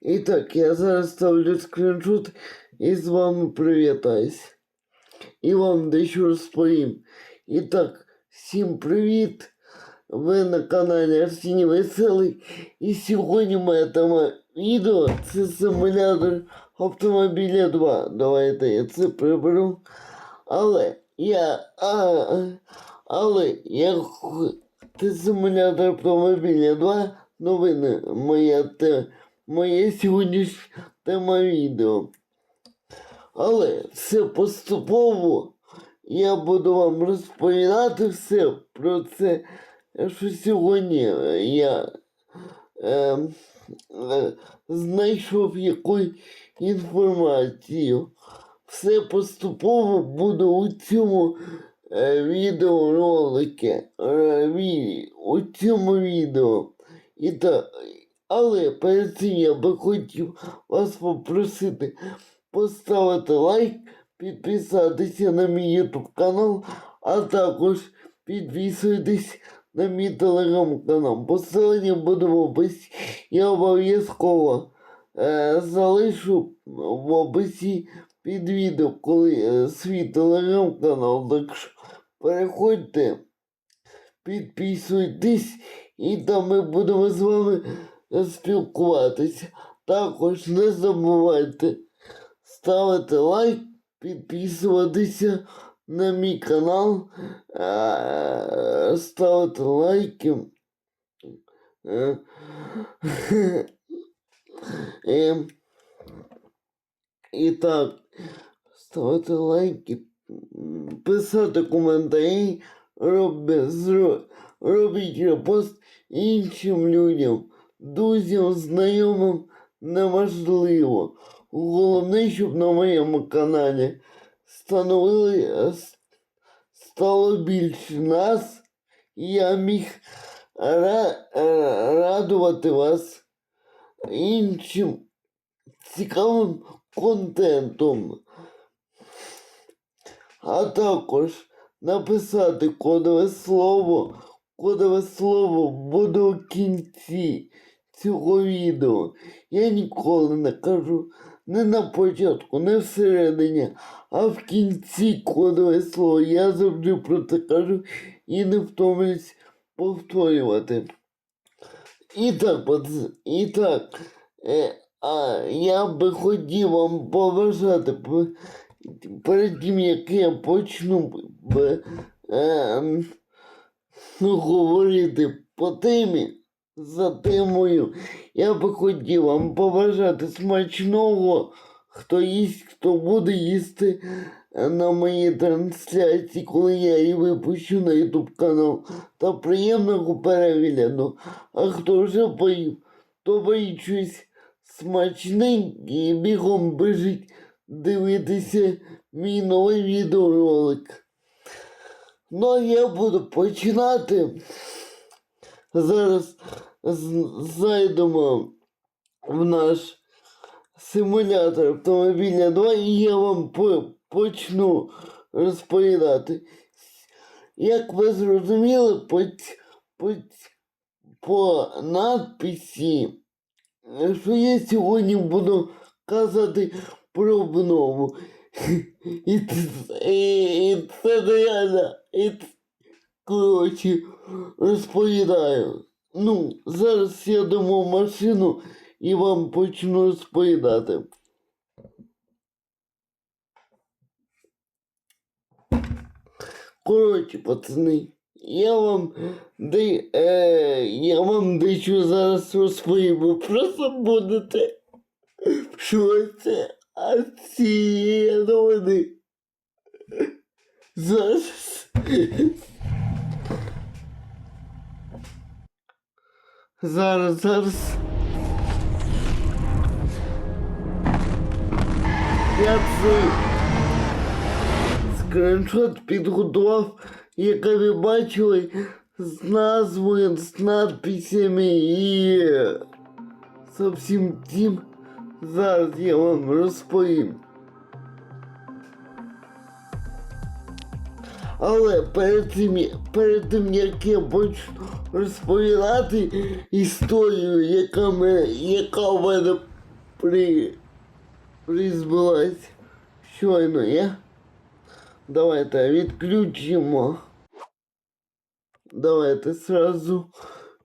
І так, я зараз ставлю скріншот і з вами привітаюсь. І вам дещо розповім. І так, всім привіт! Ви на каналі Арсеній Веселий. І сьогодні моя тема відео це симулятор автомобіля 2. Давайте я це приберу. Але я. А, але я це симулятор автомобіля 2. Новини моя те, моє сьогоднішнє тема відео. Але все поступово я буду вам розповідати все про це, що сьогодні я е, е, знайшов якусь інформацію. Все поступово буде у цьому е, відеоролике, е, у цьому відео. І та, але перед цим я би хотів вас попросити поставити лайк, підписатися на мій YouTube канал, а також підписуйтесь на мій телеграм-канал. Посилання буде в описі. Я обов'язково е, залишу в описі під відео, коли е, свій телеграм-канал. Так що переходьте, підписуйтесь, і там ми будемо з вами спілкуватися. Також не забувайте ставити лайк, підписуватися на мій канал, е, ставити лайки. Е, е, І так, ставити лайки, писати коментарі, робіть репост іншим людям, друзям, знайомим неможливо. Головне, щоб на моєму каналі становили е, стало більше нас, і я міг е, радувати вас іншим цікавим контентом. А також написати кодове слово. Кодове слово буде у кінці цього відео. Я ніколи не кажу не на початку, не всередині, а в кінці кодове слово. Я завжди про це кажу і не втомлюсь повторювати. І так, і так, е, а я би хотів вам побажати перед тим, як я почну е, ну, говорити по темі за темою, я би хотів вам побажати смачного, хто їсть, хто буде їсти е, на моїй трансляції, коли я її випущу на YouTube канал. Та приємного перегляду. А хто вже поїв, то поїть щось і бігом біжить дивитися мій новий відеоролик. Ну, а я буду починати. Зараз зайдемо в наш симулятор автомобіля 2 і я вам почну розповідати. Як ви зрозуміли, по, по, по надписі, що я сьогодні буду казати про обнову. І це, реально, і коротше, розповідаю. Ну, зараз сядемо в машину і вам почну розповідати. Коротше, пацани, я вам де, е, я вам дещо зараз розповім. Ви просто будете що це а новини. Зараз. Зараз, зараз. Я цей скріншот підготував, як ви бачили, з назвою, з надписями і со всім тим. Зараз я вам розповім. Але перед тим, перед тим як я почну розповідати історію, яка, мене, яка в мене при... призвелась щойно я. Давайте відключимо. Давайте сразу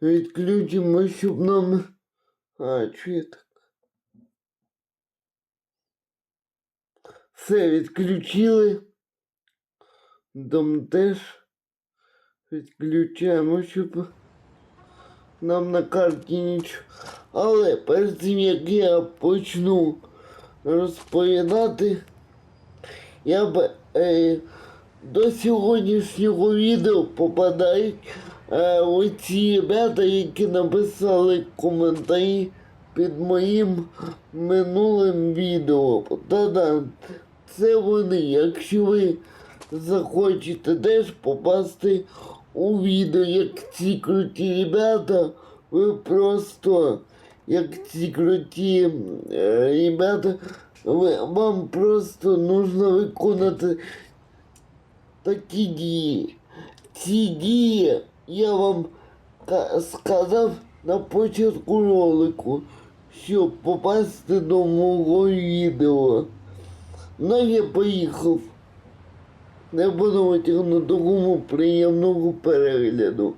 відключимо, щоб нам. А, чи так? Все відключили. Дом теж відключаємо, щоб нам на карті нічого. Але перед тим як я почну розповідати, я б е, до сьогоднішнього відео попадають е, оці ребята, які написали коментарі під моїм минулим відео. Та-да, це вони. Якщо ви захочете теж попасти у відео, як ці круті ребята, ви просто, як ці круті е, ребята, ви, вам просто нужно виконати такі дії. Ці дії я вам сказав на початку ролику, щоб попасти до мого відео. Ну я поїхав. Не буду витягнути гуму приємного перегляду.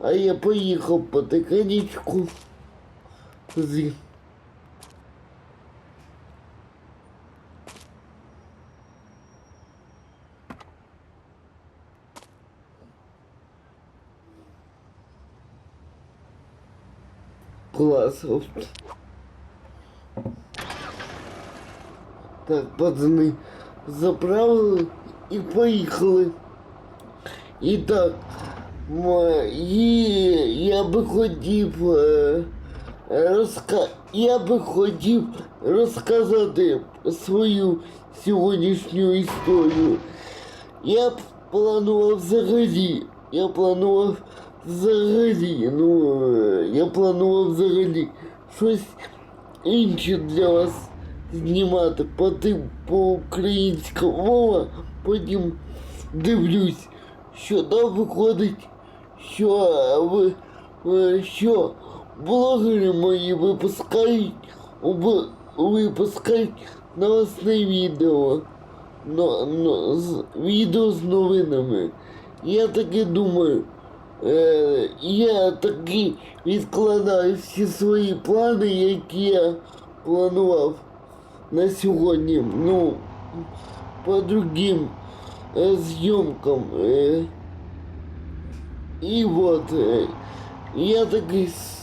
А я поїхав потихенечку з класов. Так, пацани, заправили і поїхали. І так, мої, я би хотів е, розка... я би хотів розказати свою сьогоднішню історію. Я б планував взагалі, я планував взагалі, ну, е, я планував взагалі щось інше для вас знімати по тим по українська мова, потім дивлюсь, що там виходить, що що блогери мої випускають випускають новосне відео. Но, но, з, відео з новинами. Я таки думаю, е, я таки відкладаю всі свої плани, які я планував на сьогодні. Ну, по другим е, зйомкам. Е, і от е, я такий. с-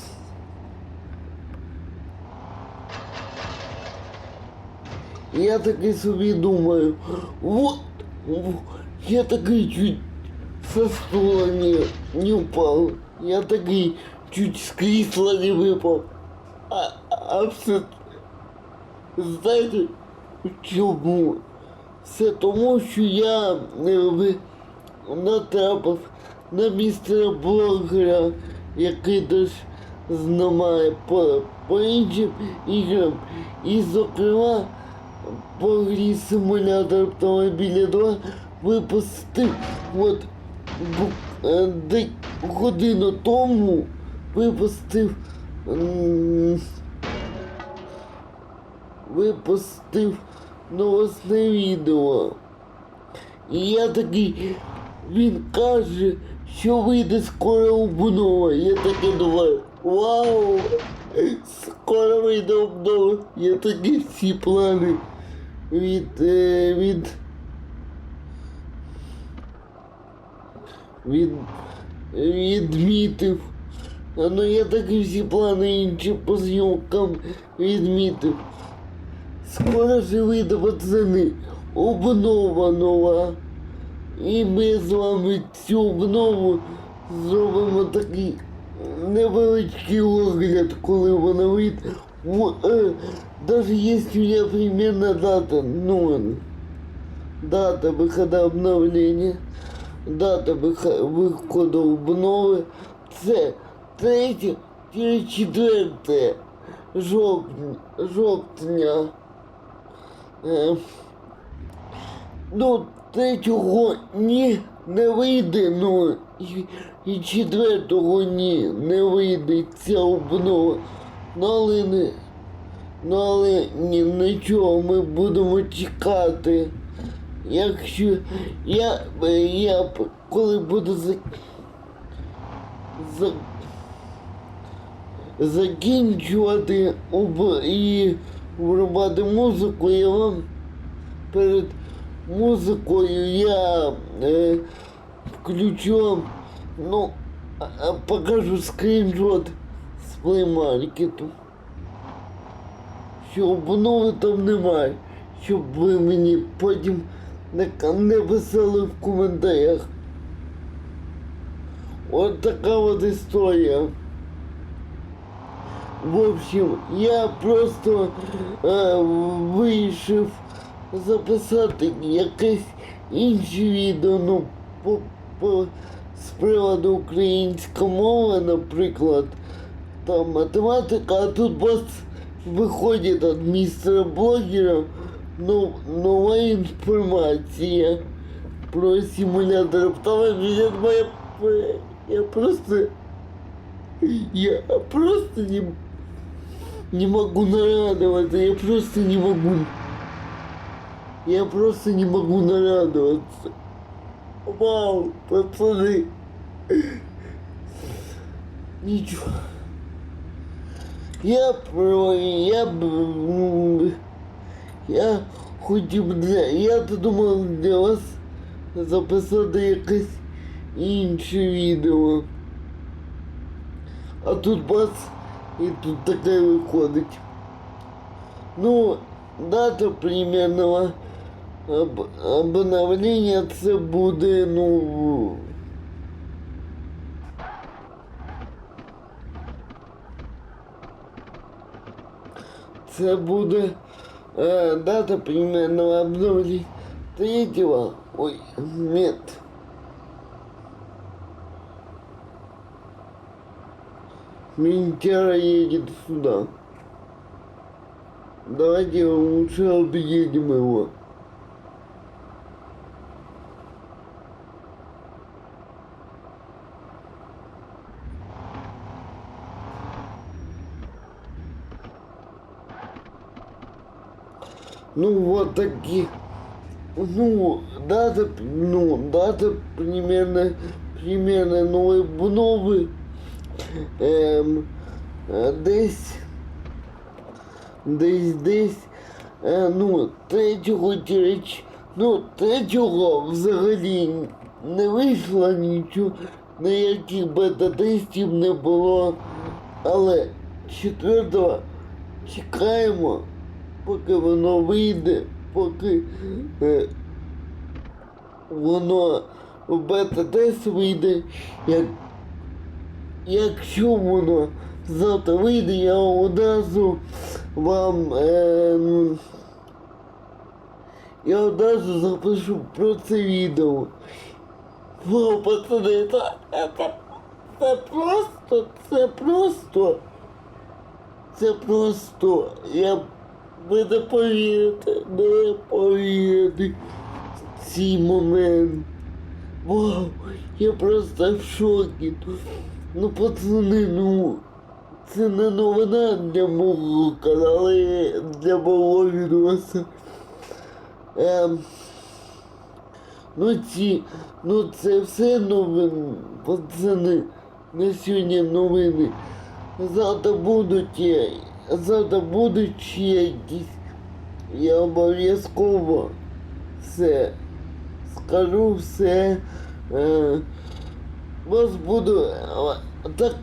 Я таки собі думаю, вот, в- я такий чуть со стула не, не упал. Я такий чуть з крісла не випав. А, а все, знаєте, чому? Все тому, що я е, натрапив на містера блогера, який теж знімає по, по іншим іграм. І, зокрема, по грі симулятор автомобіля 2 випустив от е, годину тому випустив випустив новосне відео. І я такий, він каже, що вийде скоро обнова. Я таки думаю, вау! Скоро вийде обнова. Я такі всі плани від, е, від, від, відмітив. Ну я такі всі плани інші по зйомкам відмітив. Скоро вийде пацани. Обнова нова. І ми з вами цю обнову зробимо такий невеличкий огляд, коли вона вийде. Е, Даже есть у меня примерно дата, ну, дата выхода обновления, дата виходу обнови. Це 3 4 жовтня. жовтня. Е, ну, третього ні не вийде, ну і, і четвертого ні не вийде ця обнова. Ну але не. Ну але ні, нічого, ми будемо чекати. Якщо я, е, я коли буду за, за, закінчувати об, і врубати музику, я вам перед музикою я е, включу ну, покажу скріншот з плеймаркету. Що обнови там немає, щоб ви мені потім не писали в коментарях. От така от історія. В общем, я просто е, вирішив записати якесь інше відео, ну, по, по, з приводу українська мова, наприклад, там математика, а тут бац, виходить від містера блогера ну, нова інформація про симулятор автомобіля. Моя, я просто, я просто не, не могу нарадоваться, я просто не могу. Я просто не могу нарадоваться. Вау, пацаны. Ничего. Я про... Я... б, м, Я хотів для... Я то думав для вас записати якесь інше відео. А тут бац, і тут таке виходить. Ну, дата примерного об, обновлення це буде, ну. Це е, дата примерного обновлення третього. Ой, нет. Минтера едет сюда. Давайте лучше объедем его. Ну вот такие. Ну, дата, ну, дата примерно, примерно нової бунови. Ем, е, десь, десь, десь, е, ну, третього тіреч, ну, третього взагалі не вийшло нічого, ніяких бета-тестів не було, але четвертого чекаємо, поки воно вийде, поки е, воно в бета-тест вийде, як Якщо воно завтра вийде, я одразу вам е, я одразу запишу про це відео. Вау, пацани, це, це, це просто, це просто, це просто, я ви не повірите, не повірите цей момент. Вау, я просто в шокі. Ну, пацани, ну, це не новина для мого каналу, для мого відоса. Ем, ну, ці, ну це все новини, пацани, на сьогодні новини. Завтра будуть, е, завтра будуть ще якісь. Я обов'язково все скажу все. Е, вас буду е, так,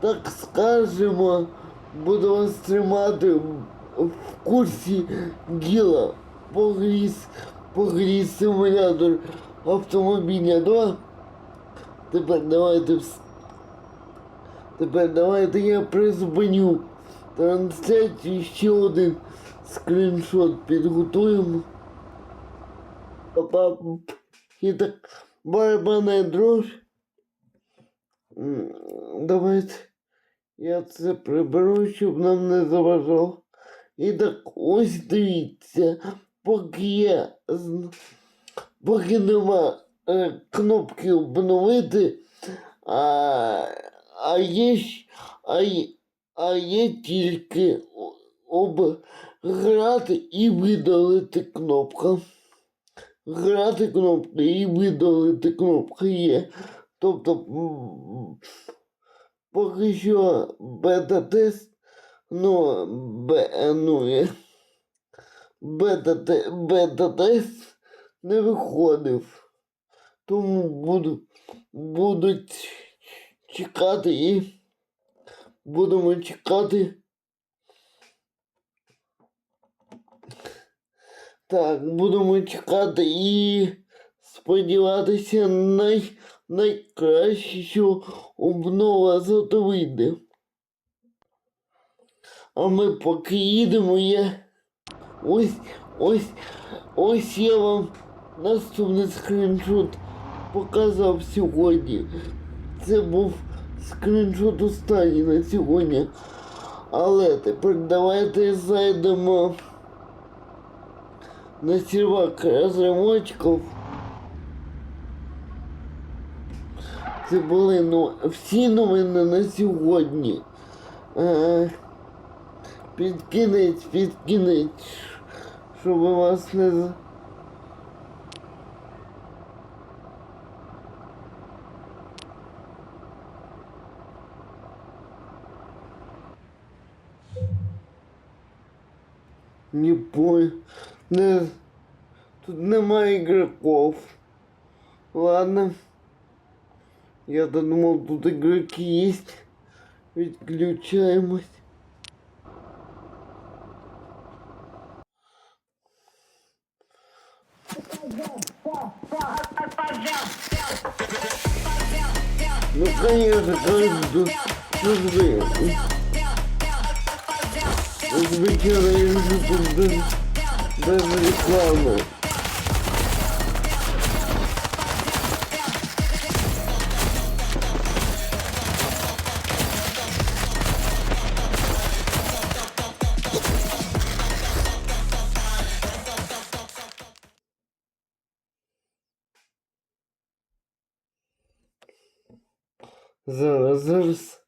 так скажемо, буду вас тримати в- курсі діла по грі, по грі симулятор автомобіля 2. Тепер давайте вс- Тепер давайте я призупиню трансляцію ще один скріншот підготуємо. Па-па. І так, барабанна дрож. М, Давайте я це приберу, щоб нам не заважав. І так ось дивіться, поки я поки нема е, кнопки обновити, а, а є, а, а є тільки обграти і видалити кнопка. Грати кнопки і видалити кнопки є. Тобто поки що бета-тест, ну, бе, ну, бета-те- бета-тест не виходив. Тому буду, будуть чекати і будемо чекати. Так, будемо чекати і сподіватися най, найкраще, що обнова зато вийде. А ми поки їдемо, я ось ось ось я вам наступний скріншот показав сьогодні. Це був скріншот останній на сьогодні. Але тепер давайте зайдемо на сервак розривочків. Це були ну, всі новини на сьогодні. Е, під кінець, під щоб вас не Не понял. Не... Тут немає игроков. Ладно. Я-то думал, тут игроки есть. Відключаємось. Ну, конечно, каждый службы. Звичайно, я вижу тут без, реклами. Зараз, зараз.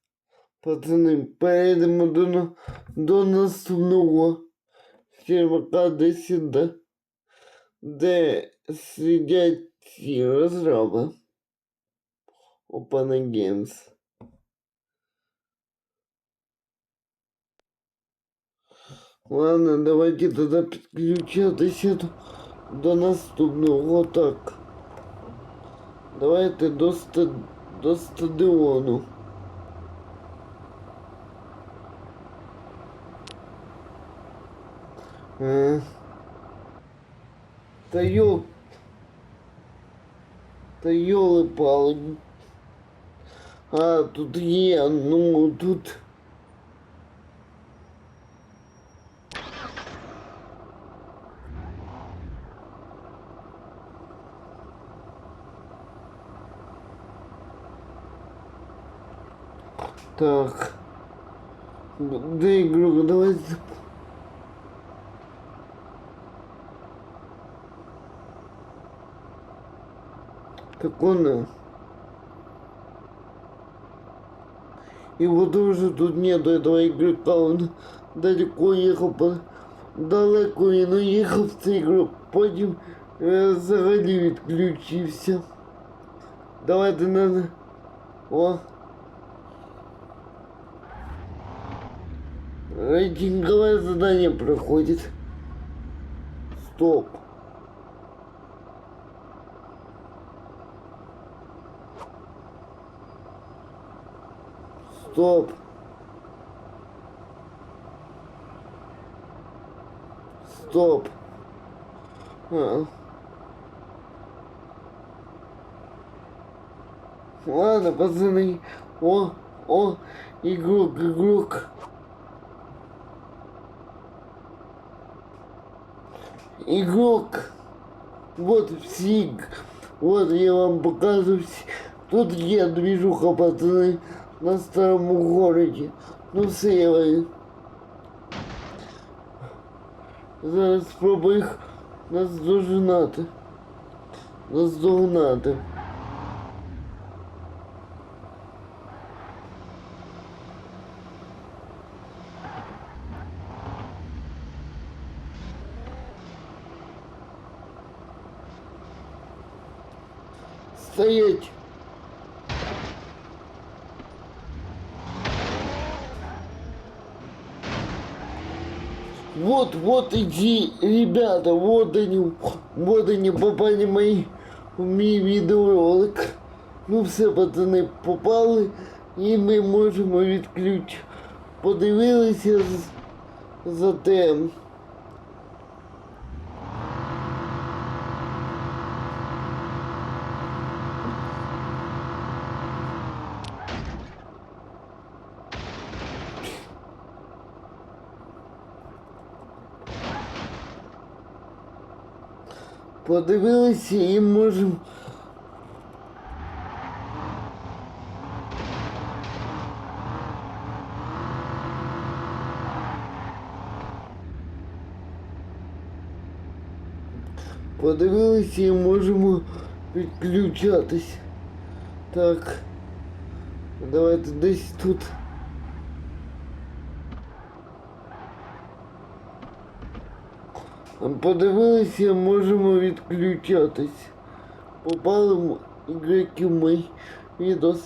Пацани, перейдемо до, до наступного сервака, де сюди, де сидять ці розраби. Опана Games. Ладно, давайте тогда підключатися до, до наступного. Так. Давайте до, ста, до стадіону. Е. Та йо... Та йоли пали. А, тут є, ну тут. Так. Де ігрок? Давайте. Так он... Его тоже тут нету, этого игрока, он далеко ехал, по... далеко він уїхав цей ігрок, потім е, взагалі відключився. Давайте надо... О! Рейтинговое задание проходит. Стоп. Стоп. Стоп. А. Ладно, пацаны. О, о, игрок, игрок. Игрок. Вот псих. Вот я вам показываю. Тут є движуха, пацаны, на старому городі. Ну я зараз спробую їх наздожинати. наздогнати. Стоять! Вот, вот иди, ребята, вот они, вот они попали мои, мой, в мій відеоролик. Ну все, пацани, попали, і ми можемо відключити. Подивилися за тем. Подивилися і можемо. Подивилися і можемо підключатись. Так. Давайте десь тут. Подивилися, можемо відключатись. Попали ігроки в мій відос.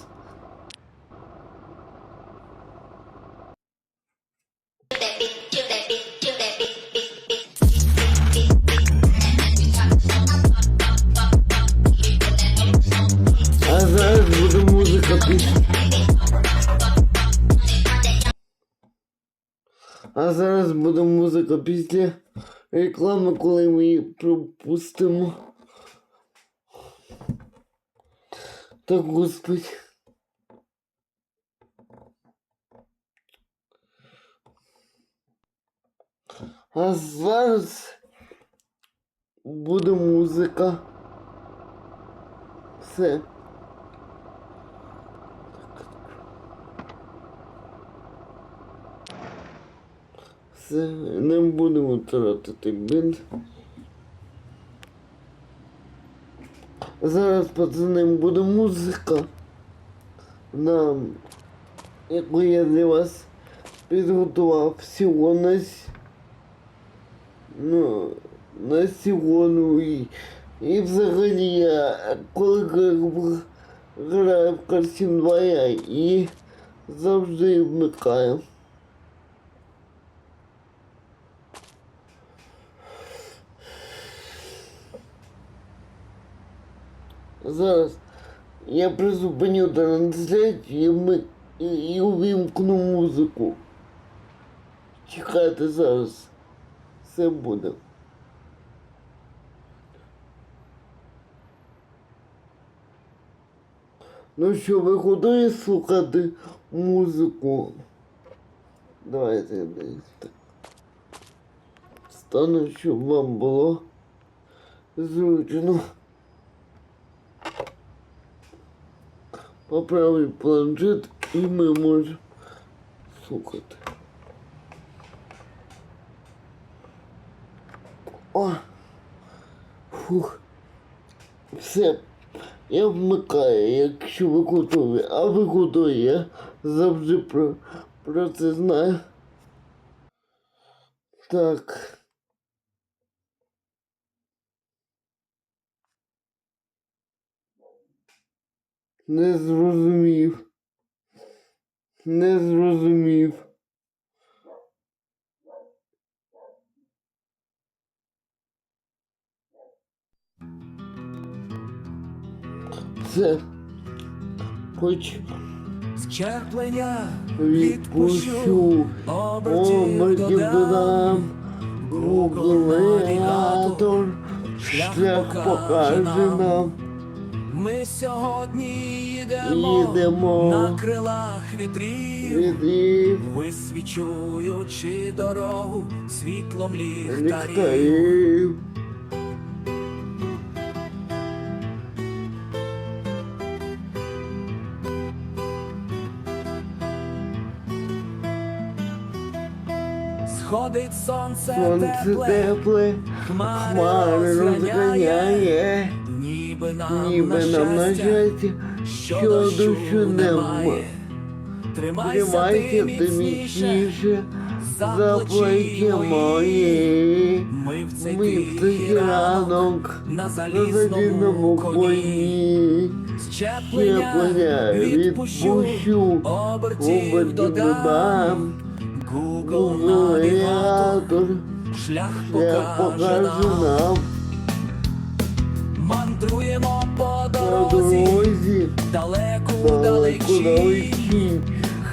А зараз буде музика після. А зараз буде музика після реклами, коли ми її пропустимо. Так, господи. А зараз буде музика. Все. Все, не будемо тратити бинт. Зараз, пацани, буде музика. Нам, яку я для вас підготував всього на, ну, на сьогодні. І взагалі я коли граю в Карсін 2 я і завжди вмикаю. Зараз я призупиню трансляцію і, ми, і, і увімкну музику. Чекайте зараз. Все буде. Ну що, ви готові слухати музику? Давайте десь так. Стану, щоб вам було зручно. Поправив планшет і ми можемо слухати. О! Фух. Все. Я вмикаю, якщо ви готові. А ви готові, я завжди про, про це знаю. Так. Не зрозумів. Не зрозумів. Це хоч Щеплення відпущу обертів додам. Google навігатор шлях покаже нам. Ми сьогодні їдемо, Їдемо. на крилах вітрів, Відвів висвічуючи дорогу світлом ліхтарів. ліхтарів. Сходить сонце, Сонце тепле, тепле, хмари розганяє, ніби нам ніби на нам на щастя, що дощу немає. Тримайся, ти міцніше, за плечі мої. Ми в цей тихий ранок на залізному коні. Щеплення відпущу, обертів додам. Google навігатор, шлях покаже нам. Мандруємо по дорозі, далеку далечінь.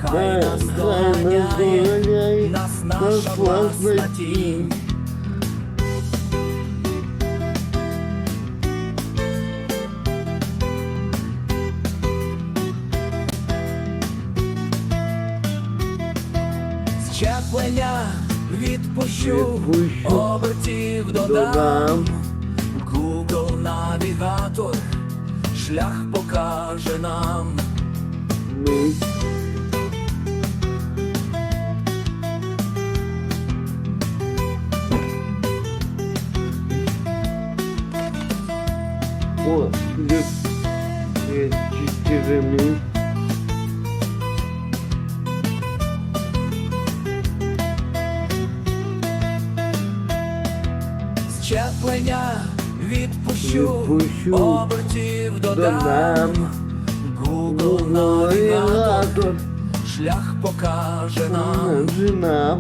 Хай нас доганяє, нас наша власна тінь. Щеплення відпущу, Відпущу, обертів додам. Додам навігатор, шлях покаже нам. О. Щеплення відпущу, Відпущу, обертів додам. Google навігатор, навігатор, шлях покаже нам.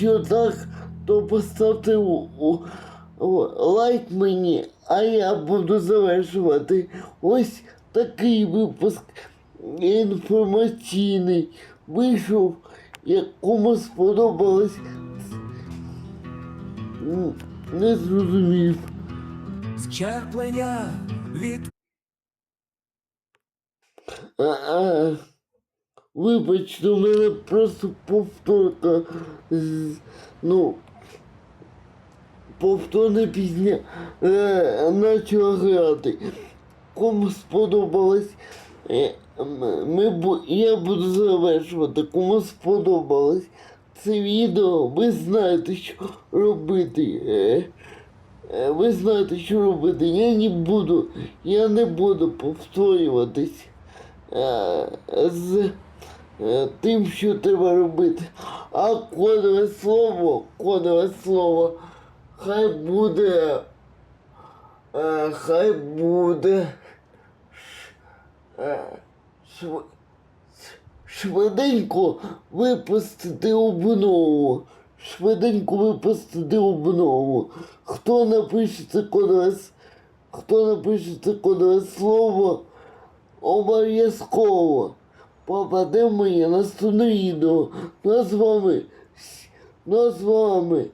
Якщо так, то поставте у, у, у, лайк мені, а я буду завершувати. Ось такий випуск інформаційний вийшов. Якому сподобалось, не зрозумів. Щеплення від А, а, вибачте, у мене просто повторка. Ну, повторна пісня е, почала грати. Кому сподобалось, е, ми, я буду завершувати. Кому сподобалось це відео, ви знаєте, що робити. Е, е, ви знаєте, що робити. Я не буду, я не буду повторюватись е, з е, тим, що треба робити. А кодове слово, кодове слово, хай буде, е, хай буде е, швиденько випустити обнову. Швиденько випустити обнову. Хто напише це кодове, хто напише це кодове слово, обов'язково попаде в моє наступне відео. З вами, ну а з вами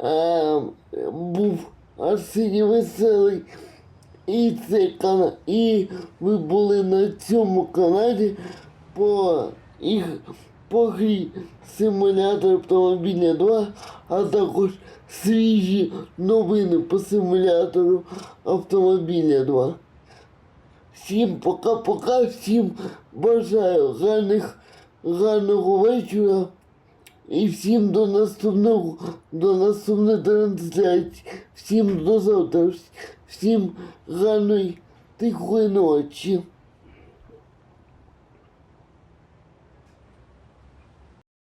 е, був Арсеній Веселий. І цей канал, і ви були на цьому каналі по їх по грі симулятор автомобіля 2, а також свіжі новини по симулятору автомобіля 2. Всім пока-пока, всім бажаю гарних, гарного вечора. І всім до наступного, до наступної трансляції. Всім до завтра. Всім гарної тихої ночі.